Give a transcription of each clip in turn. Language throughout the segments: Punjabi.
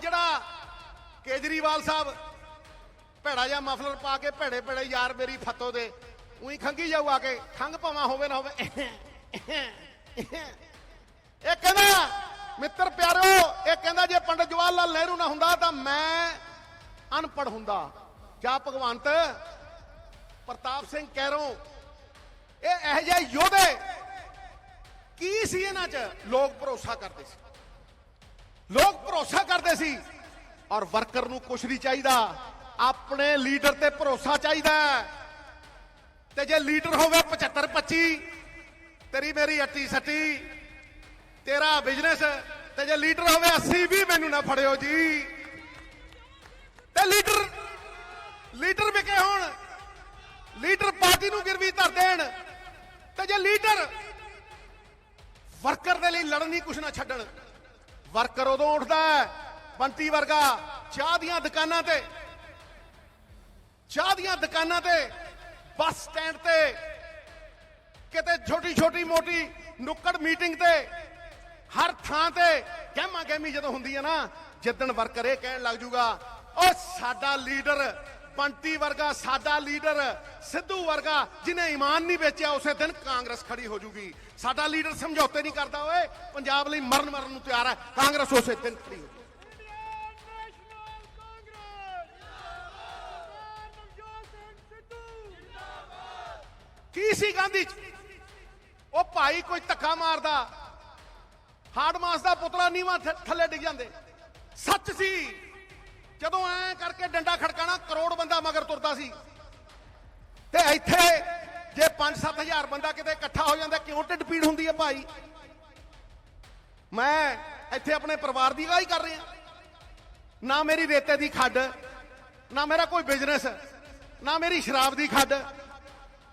ਜਿਹੜਾ ਕੇਜਰੀਵਾਲ ਸਾਹਿਬ ਭੈੜਾ ਜਿਹਾ ਮਫਲਰ ਪਾ ਕੇ ਭੈੜੇ ਭੈੜੇ ਯਾਰ ਮੇਰੀ ਫੱਤੋ ਦੇ, ਉਹੀ ਖੰਗੀ ਜਾਊ ਆ ਕੇ ਖੰਗ ਭਾਵਾਂ ਹੋਵੇ ਨਾ ਹੋਵੇ। ਇਹ ਕਹਿੰਦਾ, ਮਿੱਤਰ ਪਿਆਰਿਓ ਇਹ ਕਹਿੰਦਾ ਜੇ ਪੰਡਤ ਜਵਾਹਰ ਲਾਲ ਨਹਿਰੂ ਨਾ ਹੁੰਦਾ ਤਾਂ ਮੈਂ ਅਨਪੜ ਹੁੰਦਾ। ਜਾਂ ਭਗਵੰਤ ਪ੍ਰਤਾਪ ਸਿੰਘ ਕਹਿਰੋਂ ਇਹ ਇਹੋ ਜਿਹੇ ਯੋਧੇ ਕੀ ਸੀ ਇਹਨਾਂ 'ਚ? ਲੋਕ ਭਰੋਸਾ ਕਰਦੇ ਸੀ। ਲੋਕ ਭਰੋਸਾ ਕਰਦੇ ਸੀ ਔਰ ਵਰਕਰ ਨੂੰ ਕੁਛ ਨਹੀਂ ਚਾਹੀਦਾ। ਆਪਣੇ ਲੀਡਰ ਤੇ ਭਰੋਸਾ ਚਾਹੀਦਾ ਤੇ ਜੇ ਲੀਡਰ ਹੋਵੇ 75 25 ਤੇਰੀ ਮੇਰੀ ਅੱਟੀ ਸੱਟੀ ਤੇਰਾ ਬਿਜ਼ਨਸ, ਤੇ ਜੇ ਲੀਡਰ ਹੋਵੇ 80 ਵੀ ਮੈਨੂੰ ਨਾ ਫੜਿਓ ਜੀ। ਤੇ ਲੀਡਰ ਲੀਡਰ ਵਿਕੇ ਹੋਣ, ਲੀਡਰ ਪਾਰਟੀ ਨੂੰ ਗਿਰਵੀ ਧਰ ਦੇਣ। ਤੇ ਜੇ ਲੀਡਰ ਵਰਕਰ ਦੇ ਲਈ ਲੜਨ ਦੀ ਕੁਛ ਨਾ ਛੱਡਣ ਵਰਕਰ ਉਦੋਂ ਉੱਠਦਾ ਹੈ, ਬੰਟੀ ਵਰਗਾ, ਚਾਹ ਦੀਆਂ ਦੁਕਾਨਾਂ ਤੇ। ਚਾਹ ਦੀਆਂ ਦੁਕਾਨਾਂ ਤੇ, ਬੱਸ ਸਟੈਂਡ ਤੇ, ਕਿਤੇ ਛੋਟੀ ਛੋਟੀ ਮੋਟੀ ਨੁੱਕੜ ਮੀਟਿੰਗ ਤੇ, ਹਰ ਥਾਂ ਤੇ, ਗਹਿਮਾ ਗਹਿਮੀ ਜਦੋਂ ਹੁੰਦੀ ਹੈ ਨਾ, ਜਿੱਦਣ ਵਰਕਰ ਇਹ ਕਹਿਣ ਲੱਗ ਜੂਗਾ ਓ ਸਾਡਾ ਲੀਡਰ, ਬੰਟੀ ਵਰਗਾ ਸਾਡਾ ਲੀਡਰ ਸਿੱਧੂ ਵਰਗਾ ਜਿਹਨੇ ਇਮਾਨ ਨਹੀਂ ਵੇਚਿਆ, ਉਸੇ ਦਿਨ ਕਾਂਗਰਸ ਖੜੀ ਹੋ ਜੂਗੀ। ਸਾਡਾ ਲੀਡਰ ਸਮਝੌਤੇ ਨਹੀਂ ਕਰਦਾ, ਓਏ। ਪੰਜਾਬ ਲਈ ਮਰਨ ਮਰਨ ਨੂੰ ਤਿਆਰ ਹੈ। ਕਾਂਗਰਸ ਉਸੇ ਦਿਨ ਖੜੀ ਹੋ ਕੀ ਸੀ ਗਾਂਧੀ ਚ ਉਹ ਭਾਈ ਕੋਈ ਧੱਕਾ ਮਾਰਦਾ। ਹਾਰਡ ਮਾਸ ਦਾ ਪੁਤਲਾ ਨੀਵਾਂ ਥੱਲੇ ਡਿੱਗ ਜਾਂਦੇ। ਸੱਚ ਸੀ। ਜਦੋਂ ਐ ਕਰਕੇ ਡੰਡਾ ਖੜਕਾਣਾ, ਕਰੋੜ ਬੰਦਾ ਮਗਰ ਤੁਰਦਾ ਸੀ। ਤੇ ਇੱਥੇ ਜੇ 5-7000 ਬੰਦਾ ਕਿਤੇ ਇਕੱਠਾ ਹੋ ਜਾਂਦਾ, ਕਿਉਂ ਢਿੱਡ ਪੀੜ ਹੁੰਦੀ ਹੈ ਭਾਈ? ਮੈਂ ਇੱਥੇ ਆਪਣੇ ਪਰਿਵਾਰ ਦੀ ਗਾਈ ਕਰ ਰਿਹਾ। ਨਾ ਮੇਰੀ ਰੇਤੇ ਦੀ ਖੱਡ, ਨਾ ਮੇਰਾ ਕੋਈ ਬਿਜ਼ਨਸ, ਨਾ ਮੇਰੀ ਸ਼ਰਾਬ ਦੀ ਖੱਡ।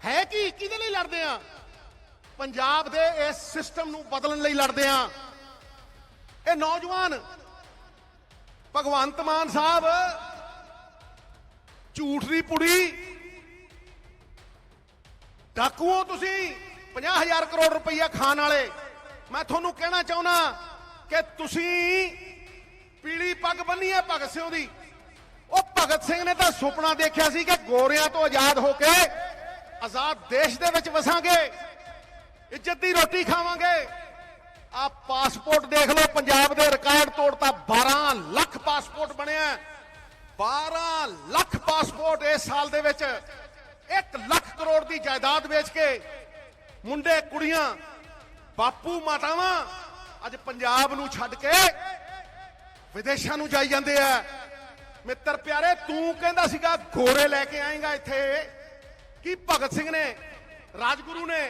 ਹੈ ਕੀ? ਕਿਹਦੇ ਲਈ ਲੜਦੇ ਆ? ਪੰਜਾਬ ਦੇ ਇਸ ਸਿਸਟਮ ਨੂੰ ਬਦਲਣ ਲਈ ਲੜਦੇ ਆ। ਇਹ ਨੌਜਵਾਨ ਭਗਵੰਤ ਮਾਨ ਸਾਹਿਬ, ਝੂਠ ਦੀ ਪੁੜੀ ਡਾਕੂਓ ਤੁਸੀਂ 50000 ਕਰੋੜ ਰੁਪਈਆ ਖਾਣ ਵਾਲੇ। ਮੈਂ ਤੁਹਾਨੂੰ ਕਹਿਣਾ ਚਾਹੁੰਦਾ ਕਿ ਤੁਸੀਂ ਪੀਲੀ ਪੱਗ ਬੰਨੀ ਹੈ ਭਗਤ ਸਿੰਘ ਦੀ। ਉਹ ਭਗਤ ਸਿੰਘ ਨੇ ਤਾਂ ਸੁਪਨਾ ਦੇਖਿਆ ਸੀ ਕਿ ਗੋਰਿਆਂ ਤੋਂ ਆਜ਼ਾਦ ਹੋ ਕੇ ਆਜ਼ਾਦ ਦੇਸ਼ ਦੇ ਵਿੱਚ ਵਸਾਂਗੇ, ਇੱਜ਼ਤ ਦੀ ਰੋਟੀ ਖਾਵਾਂਗੇ। ਆ ਪਾਸਪੋਰਟ ਦੇਖ ਲਓ, ਪੰਜਾਬ ਦੇ ਰਿਕਾਰਡ ਤੋੜਤਾ 12 ਲੱਖ ਪਾਸਪੋਰਟ ਬਣਿਆ। 12 ਲੱਖ ਪਾਸਪੋਰਟ ਇਸ ਸਾਲ ਦੇ ਵਿੱਚ। ਦੀ ਜਾਇਦਾਦ ਵੇਚ ਕੇ ਮੁੰਡੇ, ਕੁੜੀਆਂ, ਬਾਪੂ, ਮਾਤਾਵਾਂ ਅੱਜ ਪੰਜਾਬ ਨੂੰ ਛੱਡ ਕੇ ਵਿਦੇਸ਼ਾਂ ਨੂੰ ਜਾਈ ਜਾਂਦੇ ਆ। ਮਿੱਤਰ ਪਿਆਰੇ, ਤੂੰ ਕਹਿੰਦਾ ਸੀਗਾ ਗੋਰੇ ਲੈ ਕੇ ਆਏਗਾ ਇੱਥੇ। ਕੀ ਭਗਤ ਸਿੰਘ ਨੇ, ਰਾਜਗੁਰੂ ਨੇ,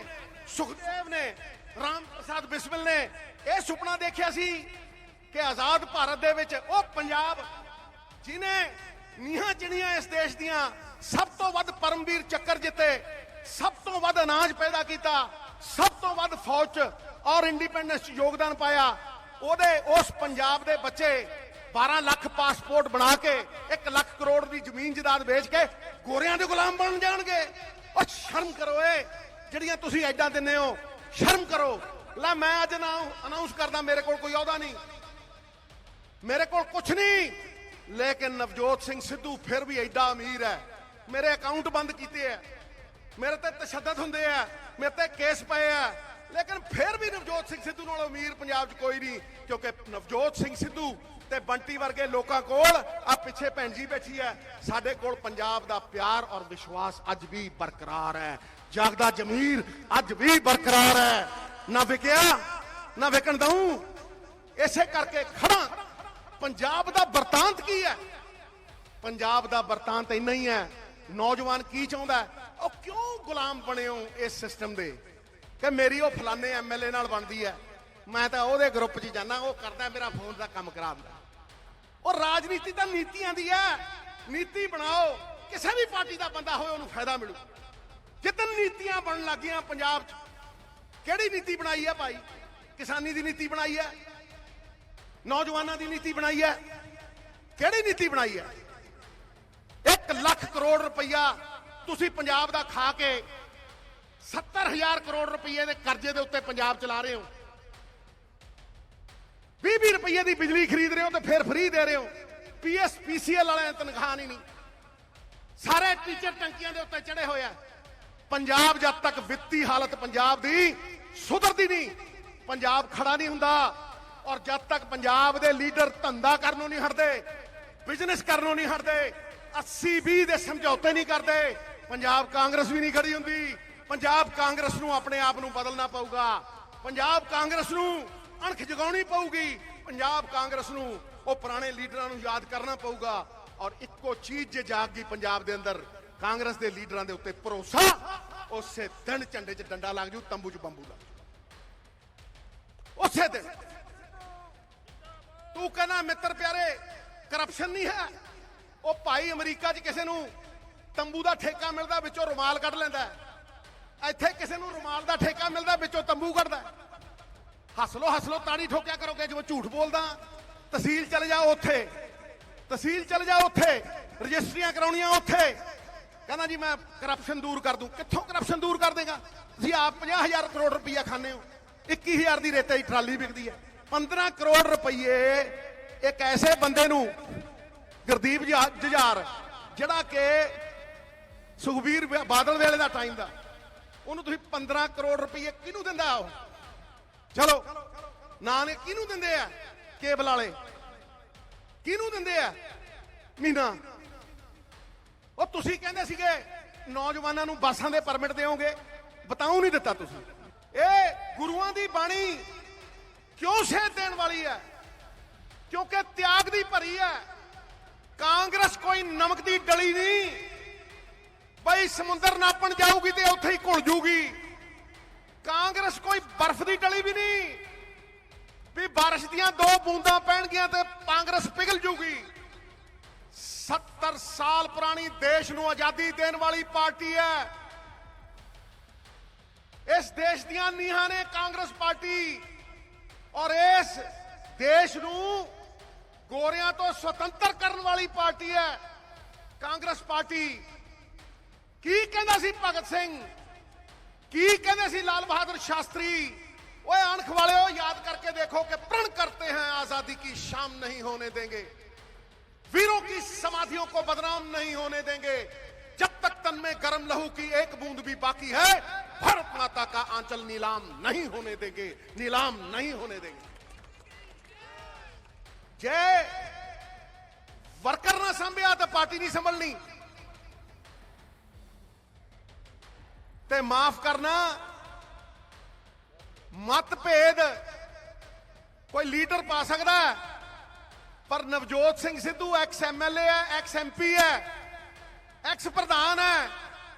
ਸੁਖਦੇਵ ਨੇ, ਰਾਮ ਪ੍ਰਸਾਦ ਬਿਸਮਿਲ ਨੇ ਇਹ ਸੁਪਨਾ ਦੇਖਿਆ ਸੀ ਕਿ ਆਜ਼ਾਦ ਭਾਰਤ ਦੇ ਵਿੱਚ ਉਹ ਪੰਜਾਬ ਜਿਨੇ ਨੀਹਾਂ ਚਿਣੀਆਂ ਇਸ ਦੇਸ਼ ਦੀਆਂ ਸਭ ਤੋਂ ਵੱਧ ਪਰਮਵੀਰ ਚੱਕਰ ਜਿੱਤੇ ਸਭ ਤੋਂ ਵੱਧ ਅਨਾਜ ਪੈਦਾ ਕੀਤਾ, ਸਭ ਤੋਂ ਵੱਧ ਫੌਜ 'ਚ ਔਰ ਇੰਡੀਪੈਂਡੈਂਸ 'ਚ ਯੋਗਦਾਨ ਪਾਇਆ। ਉਹਦੇ, ਉਸ ਪੰਜਾਬ ਦੇ ਬੱਚੇ 12 ਲੱਖ ਪਾਸਪੋਰਟ ਬਣਾ ਕੇ 1 ਲੱਖ ਕਰੋੜ ਦੀ ਜ਼ਮੀਨ ਜਾਇਦਾਦ ਵੇਚ ਕੇ ਗੋਰਿਆਂ ਦੇ ਗੁਲਾਮ ਬਣ ਜਾਣਗੇ। ਉਹ ਸ਼ਰਮ ਕਰੋ ਏ, ਜਿਹੜੀਆਂ ਤੁਸੀਂ ਐਡਾਂ ਦਿੰਦੇ ਹੋ, ਸ਼ਰਮ ਕਰੋ। ਲੈ ਮੈਂ ਅੱਜ ਨਾ ਅਨਾਉਂਸ ਕਰਦਾ, ਮੇਰੇ ਕੋਲ ਕੋਈ ਅਹੁਦਾ ਨਹੀਂ। ਮੇਰੇ ਕੋਲ ਕੁਝ ਨਹੀਂ। ਲੇਕਿਨ ਨਵਜੋਤ ਸਿੰਘ ਸਿੱਧੂ ਫਿਰ ਵੀ ਐਡਾ ਅਮੀਰ ਹੈ। ਮੇਰੇ ਅਕਾਊਂਟ ਬੰਦ ਕੀਤੇ ਆ ਮੇਰੇ ਤੇ ਤਸ਼ੱਦਦ ਹੁੰਦੇ ਆ, ਮੇਰੇ ਤੇ ਕੇਸ ਪਏ ਆ। ਲੇਕਿਨ ਫਿਰ ਵੀ ਨਵਜੋਤ ਸਿੰਘ ਸਿੱਧੂ ਨਾਲੋਂ ਅਮੀਰ ਪੰਜਾਬ 'ਚ ਕੋਈ ਨਹੀਂ, ਕਿਉਂਕਿ ਨਵਜੋਤ ਸਿੰਘ ਸਿੱਧੂ ਤੇ ਬੰਟੀ ਵਰਗੇ ਲੋਕਾਂ ਕੋਲ ਆ ਪਿੱਛੇ ਭੈਣ ਜੀ ਬੈਠੀ ਹੈ ਸਾਡੇ ਕੋਲ ਪੰਜਾਬ ਦਾ ਪਿਆਰ ਔਰ ਵਿਸ਼ਵਾਸ ਅੱਜ ਵੀ ਬਰਕਰਾਰ ਹੈ। ਜਾਗਦਾ ਜ਼ਮੀਰ ਅੱਜ ਵੀ ਬਰਕਰਾਰ ਹੈ। ਨਾ ਵਿਕਿਆ, ਨਾ ਵਿਕਣ ਦਊ। ਇਸੇ ਕਰਕੇ ਖੜਾ ਪੰਜਾਬ ਦਾ ਵਰਤਾਂਤ ਕੀ ਹੈ? ਪੰਜਾਬ ਦਾ ਵਰਤਾਂਤ ਇੰਨਾ ਹੀ ਹੈ। ਨੌਜਵਾਨ ਕੀ ਚਾਹੁੰਦਾ ਹੈ? ਉਹ ਕਿਉਂ ਗੁਲਾਮ ਬਣੇ ਹੋ ਇਸ ਸਿਸਟਮ ਦੇ? ਕਿ ਮੇਰੀ ਉਹ ਫਲਾਣੇ ਐਮਐਲਏ ਨਾਲ ਬਣਦੀ ਹੈ। ਮੈਂ ਤਾਂ ਉਹਦੇ ਗਰੁੱਪ 'ਚ ਜਾਣਾ ਉਹ ਕਰਦਾ, ਮੇਰਾ ਫੋਨ ਦਾ ਕੰਮ ਕਰਾਉਂਦਾ ਉਹ ਰਾਜਨੀਤੀ ਤਾਂ ਨੀਤੀਆਂ ਦੀ ਹੈ। ਨੀਤੀ ਬਣਾਓ, ਕਿਸੇ ਵੀ ਪਾਰਟੀ ਦਾ ਬੰਦਾ ਹੋਵੇ ਉਹਨੂੰ ਫਾਇਦਾ ਮਿਲੂ। ਜਿੱਦਨ ਨੀਤੀਆਂ ਬਣਨ ਲੱਗੀਆਂ ਪੰਜਾਬ 'ਚ, ਕਿਹੜੀ ਨੀਤੀ ਬਣਾਈ ਹੈ ਭਾਈ? ਕਿਸਾਨੀ ਦੀ ਨੀਤੀ ਬਣਾਈ ਹੈ? ਨੌਜਵਾਨਾਂ ਦੀ ਨੀਤੀ ਬਣਾਈ ਹੈ? ਕਿਹੜੀ ਨੀਤੀ ਬਣਾਈ ਹੈ? 1 ਲੱਖ ਕਰੋੜ ਰੁਪਈਆ ਤੁਸੀਂ ਪੰਜਾਬ ਦਾ ਖਾ ਕੇ 70000 ਕਰੋੜ ਰੁਪਏ ਦੇ ਕਰਜ਼ੇ ਦੇ ਉੱਤੇ ਪੰਜਾਬ ਚਲਾ ਰਹੇ ਹੋ। 20 ਰੁਪਏ ਦੀ ਬਿਜਲੀ ਖਰੀਦ ਰਹੇ ਹੋ ਤੇ ਫਿਰ ਫ੍ਰੀ ਦੇ ਰਹੇ ਹੋ। ਪੀਐਸ ਵਾਲਿਆਂ ਦੀ ਤਨਖਾਹ ਨਹੀਂ ਸਾਰੇ ਟੀਚਰ ਟੰਕੀਆਂ ਦੇ ਉੱਤੇ ਚੜੇ ਹੋਏ ਆ। ਪੰਜਾਬ ਜਦ ਤੱਕ ਵਿੱਤੀ ਹਾਲਤ ਪੰਜਾਬ ਦੀ ਸੁਧਰਦੀ ਨਹੀਂ, ਪੰਜਾਬ ਖੜਾ ਨਹੀਂ ਹੁੰਦਾ ਔਰ ਜਦ ਤੱਕ ਪੰਜਾਬ ਦੇ ਲੀਡਰ ਧੰਦਾ ਕਰਨੋਂ ਨਹੀਂ ਹਟਦੇ, ਬਿਜ਼ਨਸ ਕਰਨੋਂ ਨਹੀਂ ਹਟਦੇ 80 20 ਦੇ ਸਮਝੌਤੇ ਨਹੀਂ ਕਰਦੇ ਪੰਜਾਬ ਕਾਂਗਰਸ ਵੀ ਨਹੀਂ ਖੜੀ ਹੁੰਦੀ। ਪੰਜਾਬ ਕਾਂਗਰਸ ਨੂੰ ਆਪਣੇ ਆਪ ਨੂੰ ਬਦਲਣਾ ਪਊਗਾ। ਪੰਜਾਬ ਕਾਂਗਰਸ ਨੂੰ ਅਣਖ ਜਗਾਉਣੀ ਪਊਗੀ। ਪੰਜਾਬ ਕਾਂਗਰਸ ਨੂੰ ਉਹ ਪੁਰਾਣੇ ਲੀਡਰਾਂ ਨੂੰ ਯਾਦ ਕਰਨਾ ਪਊਗਾ। ਔਰ ਇੱਕੋ ਚੀਜ਼ ਜੇ ਜਾਗ ਗਈ ਪੰਜਾਬ ਦੇ ਅੰਦਰ, ਕਾਂਗਰਸ ਦੇ ਲੀਡਰਾਂ ਦੇ ਉੱਤੇ ਭਰੋਸਾ, ਉਸੇ ਦਿਨ ਝੰਡੇ 'ਚ ਡੰਡਾ ਲੱਗ ਜੂ, ਤੰਬੂ 'ਚ ਬੰਬੂ ਲੱਗ ਉਸੇ ਦਿਨ। ਤੂੰ ਕਹਿੰਦਾ, ਮਿੱਤਰ ਪਿਆਰੇ ਕਰਪਸ਼ਨ ਨਹੀਂ ਹੈ। ਉਹ ਭਾਈ ਅਮਰੀਕਾ 'ਚ ਕਿਸੇ ਨੂੰ ਤੰਬੂ ਦਾ ਠੇਕਾ ਮਿਲਦਾ, ਵਿੱਚੋਂ ਰੁਮਾਲ ਕੱਢ ਲੈਂਦਾ ਇੱਥੇ ਕਿਸੇ ਨੂੰ ਰੁਮਾਲ ਦਾ ਠੇਕਾ ਮਿਲਦਾ, ਵਿੱਚੋਂ ਤੰਬੂ ਕੱਢਦਾ ਹੱਸ ਲੋ ਹੱਸ ਲੋ ਤਾੜੀ ਠੋਕਿਆ ਕਰੋਗੇ, ਜਿਵੇਂ ਝੂਠ ਬੋਲਦਾ। ਤਹਿਸੀਲ ਚਲੇ ਜਾਓ ਉੱਥੇ। ਤਹਿਸੀਲ ਚਲੇ ਜਾਓ ਉੱਥੇ। ਰਜਿਸਟਰੀਆਂ ਕਰਾਉਣੀਆਂ ਉੱਥੇ। ਕਹਿੰਦਾ ਜੀ, ਮੈਂ ਕਰਪਸ਼ਨ ਦੂਰ ਕਰ ਦੂੰ। ਕਿੱਥੋਂ ਕਰਪਸ਼ਨ ਦੂਰ ਕਰ ਦੇਗਾ? ਤੁਸੀਂ ਆਪ 50000 ਕਰੋੜ ਰੁਪਈਆ ਖਾਂਦੇ ਹੋ। 21000 ਦੀ ਰੇਤੇ ਦੀ ਟਰਾਲੀ ਵਿਕਦੀ ਹੈ। 15 ਕਰੋੜ ਰੁਪਈਏ ਇੱਕ ਐਸੇ ਬੰਦੇ ਨੂੰ ਗੁਰਦੀਪ ਜੁਝਾ- ਜੁਝਾਰ, ਜਿਹੜਾ ਕਿ ਸੁਖਬੀਰ ਬਾਦਲ ਵੇਲੇ ਦਾ ਟਾਈਮ ਦਾ। ਉਹਨੂੰ ਤੁਸੀਂ 15 ਕਰੋੜ ਰੁਪਈਏ ਕਿਹਨੂੰ ਦਿੰਦਾ ਉਹ? ਚਲੋ। ਨਾਂ ਨੇ ਕਿਹਨੂੰ ਦਿੰਦੇ ਆ? ਕੇਬਲ ਵਾਲੇ। ਕਿਹਨੂੰ ਦਿੰਦੇ ਆ? ਮੀਨਾ। ਉਹ ਤੁਸੀਂ ਕਹਿੰਦੇ ਸੀਗੇ, ਨੌਜਵਾਨਾਂ ਨੂੰ ਬੱਸਾਂ ਦੇ ਪਰਮਿਟ ਦਿਓਗੇ। ਬਤਾਉ ਨਹੀਂ ਦਿੱਤਾ ਤੁਸੀਂ। ਇਹ ਗੁਰੂਆਂ ਦੀ ਬਾਣੀ ਕਿਉਂ ਸੇਧ ਦੇਣ ਵਾਲੀ ਹੈ? ਕਿਉਂਕਿ ਤਿਆਗ ਦੀ ਭਰੀ ਹੈ। ਕਾਂਗਰਸ ਕੋਈ ਨਮਕ ਦੀ ਡਲੀ ਨਹੀਂ। ਬਈ ਸਮੁੰਦਰ ਨਾਪਣ ਜਾਊਗੀ ਤੇ ਉੱਥੇ ਹੀ ਘੁਲ ਜੂਗੀ। ਕਾਂਗਰਸ ਕੋਈ ਬਰਫ਼ ਦੀ ਡਲੀ ਵੀ ਨਹੀਂ। ਵੀ ਬਾਰਿਸ਼ ਦੀਆਂ ਦੋ ਬੂੰਦਾਂ ਪੈਣਗੀਆਂ ਤੇ ਕਾਂਗਰਸ ਪਿਘਲ ਜੂਗੀ। 70 ਸਾਲ ਪੁਰਾਣੀ ਦੇਸ਼ ਨੂੰ ਆਜ਼ਾਦੀ ਦੇਣ ਵਾਲੀ ਪਾਰਟੀ ਹੈ। ਇਸ ਦੇਸ਼ ਦੀਆਂ ਨੀਹਾਂ ਨੇ ਕਾਂਗਰਸ ਪਾਰਟੀ। ਔਰ ਇਸ ਦੇਸ਼ ਨੂੰ ਗੋਰਿਆਂ ਤੋਂ ਸੁਤੰਤਰ ਕਰਨ ਵਾਲੀ ਪਾਰਟੀ ਹੈ ਕਾਂਗਰਸ ਪਾਰਟੀ। ਕੀ ਕਹਿੰਦਾ ਸੀ ਭਗਤ ਸਿੰਘ ਕੀ ਕਹਿੰਦੇ ਸੀ ਲਾਲ ਬਹਾਦਰ ਸ਼ਾਸਤਰੀ ਓਏ ਅਣਖ ਵਾਲਿਓ ਯਾਦ ਕਰਕੇ ਦੇਖੋ ਕਿ प्रण करते हैं आजादी की शाम नहीं होने देंगे वीरों की समाधियों को बदनाम नहीं होने देंगे जब तक तन में गर्म लहू की एक बूंद भी बाकी है भारत माता का आंचल नीलाम नहीं होने देंगे नीलाम नहीं होने देंगे ਜੇ ਵਰਕਰ ਨਾ ਸੰਭਿਆ ਤਾਂ ਪਾਰਟੀ ਨਹੀਂ ਸੰਭਲਣੀ ਤੇ ਮਾਫ ਕਰਨਾ। ਮਤਭੇਦ ਕੋਈ ਲੀਡਰ ਪਾ ਸਕਦਾ ਹੈ, ਪਰ ਨਵਜੋਤ ਸਿੰਘ ਸਿੱਧੂ ਐਕਸ ਐਮਐਲਏ ਹੈ ਐਕਸ ਐਮਪੀ ਹੈ ਐਕਸ ਪ੍ਰਧਾਨ ਹੈ।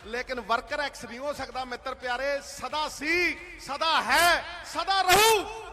ਲੇਕਿਨ ਵਰਕਰ ਐਕਸ ਨਹੀਂ ਹੋ ਸਕਦਾ ਮਿੱਤਰ ਪਿਆਰੇ ਸਦਾ ਸੀ ਸਦਾ ਹੈ ਸਦਾ ਰਹੂ।